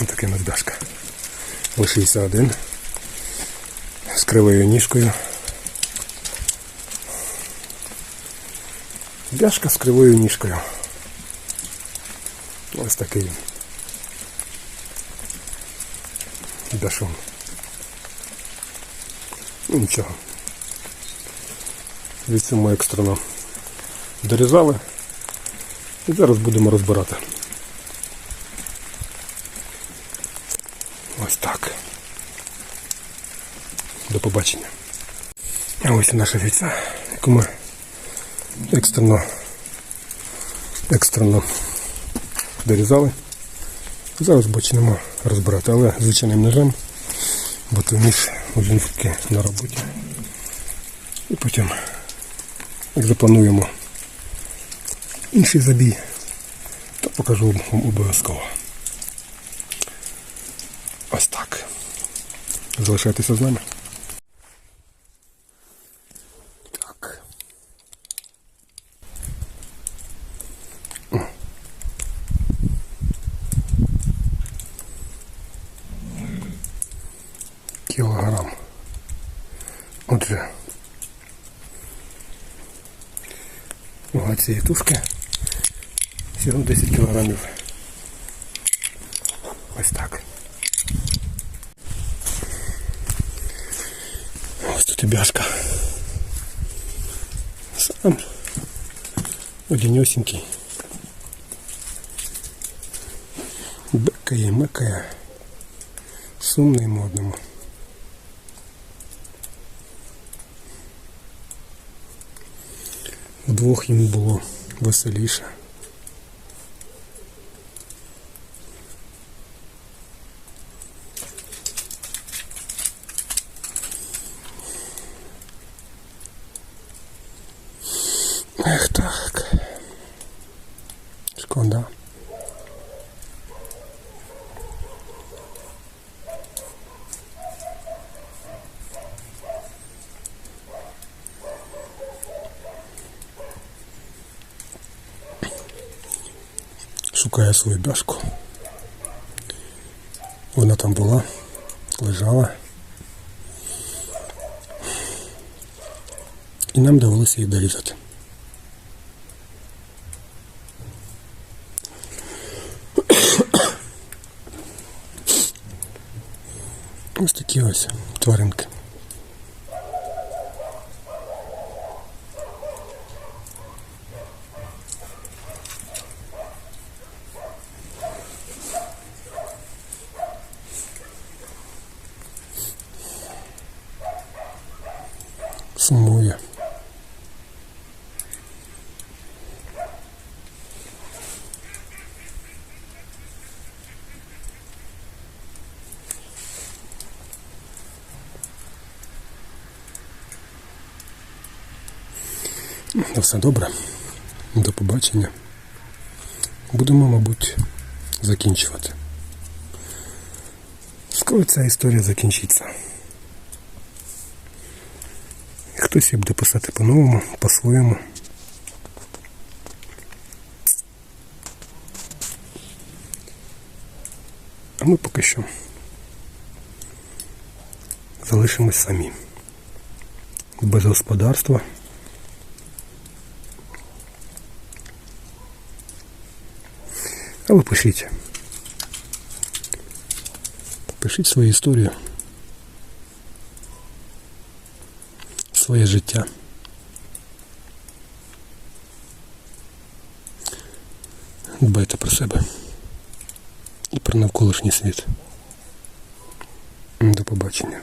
Ось такий мездашка. Л61 з кривою ніжкою. Бяшка з кривою ніжкою. Ось такий. Бяшун. Ну нічого. Від цьому екстрено дорізали. І зараз будемо розбирати. Ось так. До побачення. А ось і наша віця, яку ми екстрено, екстрено дорізали. Зараз почнемо розбирати, але звичайним ножем, бо то ніж один таки на роботі. І потім, як заплануємо інший забій, то покажу вам обов'язково. Залишайтеся з нами. Так. О. Кілограм. Отже. Вага цієї тушки. Всього 10 кілограмів. Ось так. Ось тут і бяшка. Сам одіньосінький. Бекає, мекає. Сумний модному. Вдвох їм було веселіше. Ех так. Шкода. Шукає свою бяшку. Вона там була, лежала. І нам довелося її дорізати. Ось такі ось тваринки. Сумує. Ну, все добре. До побачення. Будемо, мабуть, закінчувати. Скоро ця історія закінчиться. І хтось її буде писати по-новому, по-своєму. А ми поки що залишимось самі. Без господарства. А ви пишіть. Пишіть свою історію. Своє життя. Дбайте про себе і про навколишній світ. До побачення.